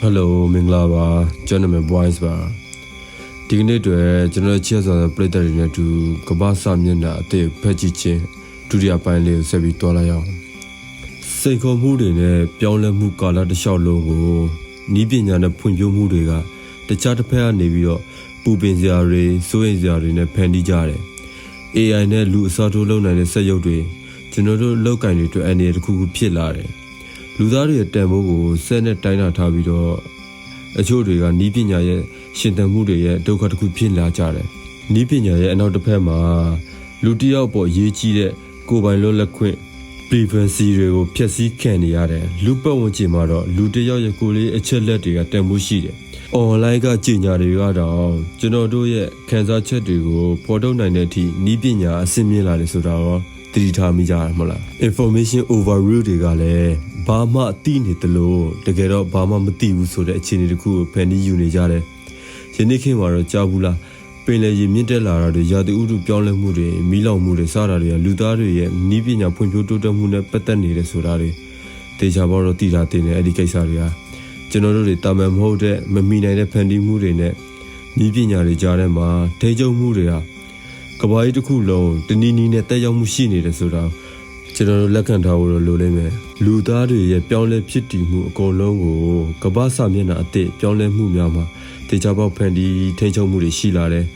ဟယ်လိုမင်္ဂလာပါကျွန်တော်နာမည် Boys ပါဒီကနေ့အတွက်ကျွန်တော်ချစ်စွာတဲ့ပရိသတ်တွေနဲ့အတူကမ္ဘာစာမျက်နှာအသစ်ဖက်ကြည့်ခြင်းဒုတိယပိုင်းလေးကိုဆက်ပြီးတွားလိုက်အောင်စိန်ခေါ်မှုတွေနဲ့ပြောင်းလဲမှုကာလတစ်လျှောက်လုံးကိုဤပညာနဲ့ဖွံ့ဖြိုးမှုတွေကတခြားတစ်ဖက်ကနေပြီးတော့ပူပင်စရာတွေစိုးရိမ်စရာတွေနဲ့ဖန်တီးကြတယ် AI နဲ့လူအစားထိုးလုပ်နိုင်တဲ့စက်ရုပ်တွေကျွန်တော်တို့လောက်ကင်တွေအတွက်အနေနဲ့တစ်ခုခုဖြစ်လာတယ် လူသားတွေရဲ့တန်ဖိုးကိုစက်နဲ့တိုင်းတာထားပြီးတော့အချို့တွေကနီးပညာရဲ့ရှင်သန်မှုတွေရဲ့ဒုက္ခတစ်ခုဖြစ်လာကြတယ်နီးပညာရဲ့အနောက်တစ်ဖက်မှာလူတစ်ယောက်ပေါ်ရေးကြီးတဲ့ကိုယ်ပိုင်လွတ်လပ်ခွင့် privacy တွေကိုဖျက်ဆီးခံနေရတယ်လူပတ်ဝန်းကျင်မှာတော့လူတစ်ယောက်ရဲ့ကိုယ်လေးအချက်လက်တွေကတန်ဖိုးရှိတယ် online ကကြီးညာတွေကတော့ကျွန်တော်တို့ရဲ့ခံစားချက်တွေကိုဖော်ထုတ်နိုင်တဲ့အထိနီးပညာအဆင့်မြင့်လာတယ်ဆိုတာရော သတိထားမိကြရမလား information overload တွေကလည်းဘာမှသိနေတယ်လို့တကယ်တော့ဘာမှမသိဘူးဆိုတဲ့အခြေအနေတစ်ခုကိုဖန်တီးယူနေကြတယ်ယနေ့ခေတ်မှာတော့ကြားဘူးလားပင်လယ်ရေမြင့်တက်လာတာတွေရာသီဥတုပြောင်းလဲမှုတွေမီးလောင်မှုတွေစတာတွေကလူသားတွေရဲ့နီးပညာဖွံ့ဖြိုးတိုးတက်မှုနဲ့ပတ်သက်နေတယ်ဆိုတာတွေတေချာဘောတော့သိတာတင်တယ်အဲ့ဒီကိစ္စတွေကကျွန်တော်တို့တွေတာမန်မဟုတ်တဲ့မမီနိုင်တဲ့ဖန်တီးမှုတွေနဲ့ဤပညာတွေကြားထဲမှာထိကျုံမှုတွေဟာ ကဘာကြီးတစ်ခုလုံးတနည်းနည်းနဲ့တက်ရောက်မှုရှိနေတယ်ဆိုတာကျွန်တော်တို့လက်ခံထားဖို့လိုလိမ့်မယ်လူသားတွေရဲ့ပြောင်းလဲဖြစ်တည်မှုအကုန်လုံးကိုကဘာစာမျက်နှာအသစ်ပြောင်းလဲမှုများမှာတေချာပေါက်ဖန်တီးထိချုံမှုတွေရှိလာတယ်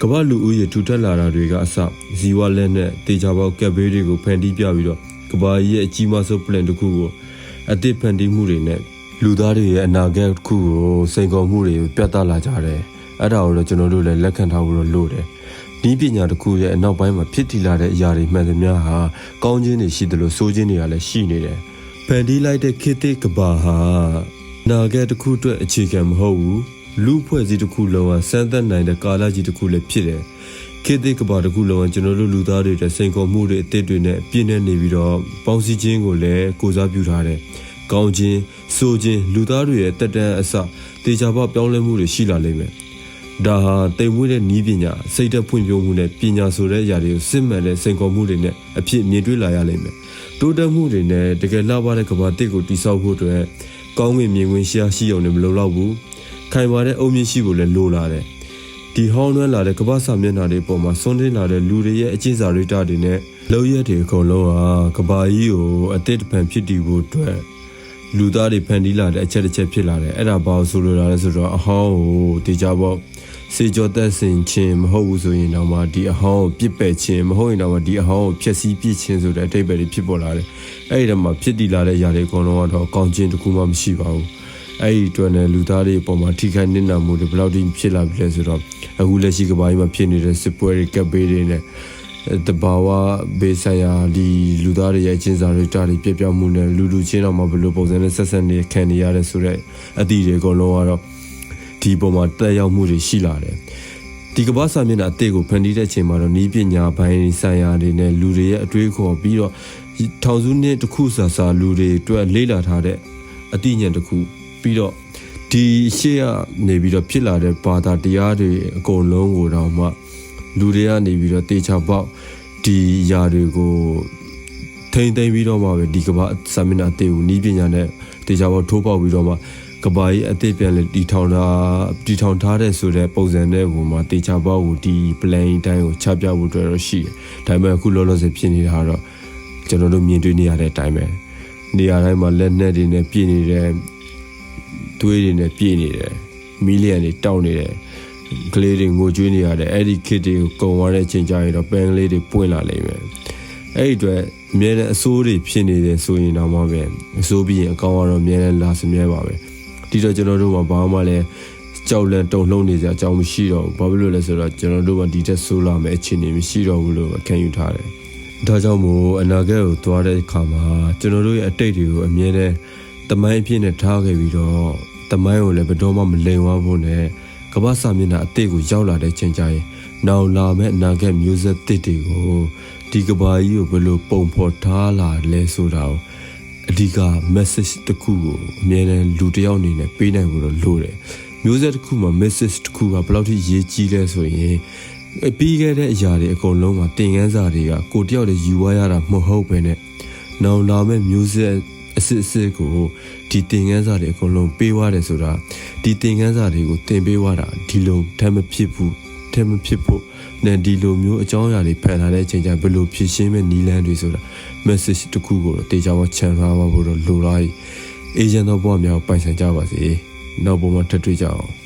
ကမ္ဘာလူဦးရေထူထပ်လာတာတွေကအစဇီဝလက်နဲ့တေချာပေါက်ကပ်ဘေးတွေကိုဖန်တီးပြပြီးတော့ကမ္ဘာကြီးရဲ့အကြီးမားဆုံး plan တစ်ခုကိုအသစ်ဖန်တီးမှုတွေနဲ့လူသားတွေရဲ့အနာဂတ်တစ်ခုကိုစိန်ခေါ်မှုတွေပြတ်သားလာကြတယ်အဲ့ဒါကိုတော့ကျွန်တော်တို့လည်းလက်ခံထားဖို့လိုတယ် ဒီပညာတစ်ခုရဲ့အနောက်ပိုင်းမှာဖြစ်တည်လာတဲ့အရာတွေမှန်သမျှဟာကောင်းခြင်းတွေရှိတယ်လို့ဆိုခြင်းတွေကလည်းရှိနေတယ်ဖန်တီးလိုက်တဲ့ခေတ်သစ်ကဘာဟာနာဂတ်တစ်ခုအတွက်အခြေခံမဟုတ်ဘူးလူဖွဲ့စည်းတစ်ခုလုံးဟာစမ်းသပ်နိုင်တဲ့ကာလကြီးတစ်ခုလည်းဖြစ်တယ်ခေတ်သစ်ကဘာတစ်ခုလုံးကကျွန်တော်တို့လူသားတွေတဲ့စိန်ခေါ်မှုတွေအသစ်တွေနဲ့ပြည့်နေနေပြီးတော့ပေါင်းစည်းခြင်းကိုလည်းကိုစားပြုထားတယ်။ကောင်းခြင်း၊ဆိုခြင်းလူသားတွေရဲ့တက်တန်းအစတေချာပေါပြောင်းလဲမှုတွေရှိလာလိမ့်မယ်။ ဒါဟာတိမ်မွေးတဲ့နီးပညာစိတ်သက်ဖွံ့ဖြိုးမှုနဲ့ပညာဆိုတဲ့အရာတွေကိုစစ်မှန်တဲ့စိန်ခေါ်မှုတွေနဲ့အဖြစ်မြင်တွေ့လာရလိမ့်မယ်။တိုးတက်မှုတွေနဲ့တကယ်လှပတဲ့ကဘာတစ်ကိုတိစောက်ဖို့အတွက်ကောင်းကင်မြင်ကွင်းရှားရှိအောင်လည်းမလုပ်တော့ဘူး။ခိုင်မာတဲ့အုံမြင့်ရှိဖို့လည်းလိုလာတယ်။ဒီဟောင်းနှွမ်းလာတဲ့ကမ္ဘာစာမျက်နှာတွေပေါ်မှာစွန့်တင်လာတဲ့လူတွေရဲ့အကျင့်စာရိတ္တတွေနဲ့လောက်ရက်တွေအကုန်လုံးဟာကဘာကြီးကိုအသစ်တစ်ပံဖြစ်တည်ဖို့အတွက်လူသားတွေဖန်တီးလာတဲ့အချက်တစ်ချက်ဖြစ်လာတယ်အဲ့ဒါဘာလို့ဆိုလိုတာလဲဆိုတော့အဟောင်းကိုဒီကြပေါ့ စေကြောသက်စင်ခြင်းမဟုတ်ဘူးဆိုရင်တော့မှဒီအဟောင်းကိုပြစ်ပယ်ခြင်းမဟုတ်ရင်တော့မှဒီအဟောင်းကိုဖျက်ဆီးပြစ်ခြင်းဆိုတဲ့အတိတ်ပဲဖြစ်ပေါ်လာတယ်အဲ့ဒီတော့မှဖြစ်တည်လာတဲ့ຢာတွေအကုန်လုံးကတော့ကောင်းခြင်းတစ်ခုမှမရှိပါဘူးအဲ့ဒီအတွက်နဲ့လူသားတွေအပေါ်မှာထိခိုက်နစ်နာမှုတွေဘယ်လောက်ထိဖြစ်လာပြီလဲဆိုတော့အခုလက်ရှိကဘာကြီးမှာဖြစ်နေတဲ့စစ်ပွဲတွေကပ်ဘေးတွေနဲ့တဘာဝဘေးဆိုင်ရာဒီလူသားတွေရဲ့အချင်းစာတွေတာတွေပြပြမှုနဲ့လူလူချင်းတော့မှဘယ်လိုပုံစံနဲ့ဆက်ဆက်နေခံနေရတဲ့ဆိုတော့အသည့်တွေအကုန်လုံးကတော့ ဒီပုံမှာတက်ရောက်မှုတွေရှိလာတယ်ဒီကမ္ဘာစာမျက်နှာအသေးကိုဖန်တီးတဲ့အချိန်မှာတော့နီးပညာပိုင်းဆိုင်ရာတွေနဲ့လူတွေရဲ့အတွေးခေါ်ပြီးတော့ထောင်စုနှစ်တစ်ခုစာစာလူတွေအတွက်လေ့လာထားတဲ့အသိဉာဏ်တစ်ခုပြီးတော့ဒီရှေ့ကနေပြီးတော့ဖြစ်လာတဲ့ဘာသာတရားတွေအကုန်လုံးကိုတော့မှလူတွေကနေပြီးတော့တေချာပေါက်ဒီຢာတွေကိုထိမ့်သိမ့်ပြီးတော့မှပဲဒီကဘာဆာမင်နာတေကိုနီးပညာနဲ့တေချာပေါက်ထိုးပေါက်ပြီးတော့မှ ကဘာကြီးအသေးပြန်လေတီထောင်တာတီထောင်ထားတဲ့ဆိုတဲ့ပုံစံနဲ့ကိုမှတေချာပေါက်ကိုဒီ plan တိုင်းကိုချပြဖို့အတွက်တော့ရှိတယ်။ဒါပေမဲ့အခုလောလောဆယ်ဖြစ်နေတာကတော့ကျွန်တော်တို့မြင်တွေ့နေရတဲ့အတိုင်းပဲနေရာတိုင်းမှာလက်နက်တွေနဲ့ပြည်နေတဲ့သွေးတွေနဲ့ပြည့်နေတယ်မီလီယံတွေတောက်နေတယ်ကလေးတွေငိုကြွေးနေရတယ်အဲ့ဒီခစ်တွေကိုကုံသွားတဲ့ချိန်ကျရင်တော့ပန်းကလေးတွေပွင့်လာလိမ့်မယ်အဲ့ဒီအတွက်အများနဲ့အစိုးတွေဖြစ်နေတယ်ဆိုရင်တော့မှပဲအစိုးပြီးရင်အကောင်ကတော့အများနဲ့လာစမြဲပါပဲ ဒီတော့ကျွန်တော်တို့မှာဘာမှလည်းကြောက်လန့်တုန်လှုပ်နေကြအကြောင်းမရှိတော့ဘူးဘာဖြစ်လို့လဲဆိုတော့ကျွန်တော်တို့ကဒီတက်ဆိုးလာမယ့်အခြေအနေမရှိတော့ဘူးလို့ခံယူထားတယ်ဒါကြောင့်မို့အနာဂတ်ကိုသွားတဲ့အခါမှာကျွန်တော်တို့ရဲ့အတိတ်တွေကိုအမြဲတမ်းတမိုင်းအဖြစ်နဲ့ထားခဲ့ပြီးတော့တမိုင်းကိုလည်းဘယ်တော့မှမလိမ်ဝဖို့နဲ့ကမ္ဘာစာမျက်နှာအတိတ်ကိုရောက်လာတဲ့ချိန်ကျရင်နောင်လာမဲ့အနာဂတ်မျိုးဆက်တစ်တွေကိုဒီကဘာကြီးကိုဘယ်လိုပုံဖော်ထားလာလဲဆိုတာကို အဓိက message တစ်ခုကိုအမြဲတမ်းလူတစ်ယောက်အနေနဲ့ပေးနိုင်ဖို့တော့လိုတယ်မျိုးဆက်တစ်ခုမှာ message တစ်ခုကဘယ်လောက်ထိရေးကြီးလဲဆိုရင်ပြီးခဲ့တဲ့အရာတွေအကုန်လုံးမှာတင်ကန်းစာတွေကကိုတယောက်တည်းယူဝရတာမဟုတ်ပဲနဲ့နောင်လာမဲ့မျိုးဆက်အစစ်အစစ်ကိုဒီတင်ငန်းစာတွေအကုန်လုံးပေးသွားတယ်ဆိုတာဒီတင်ငန်းစာတွေကိုတင်ပေးသွားတာဒီလိုတမ်းမဖြစ်ဘူးတမ်းမဖြစ်ဖို့ နဲ့ဒီလိုမျိုးအကြောင်းအရာတွေဖန်လာတဲ့အချိန်ကျရင်ဘယ်လိုဖြစ်ရှင်းမဲ့နီလန်းတွေဆိုတာ message တစ်ခုကိုတော့တေချာဝချန်ထားပါဖို့တော့လိုလာ යි အေဂျင့်တော့ဘဝများကိုပိုင်ဆိုင်ကြပါစေနောက်ဘုံမှာထပ်တွေ့ကြအောင်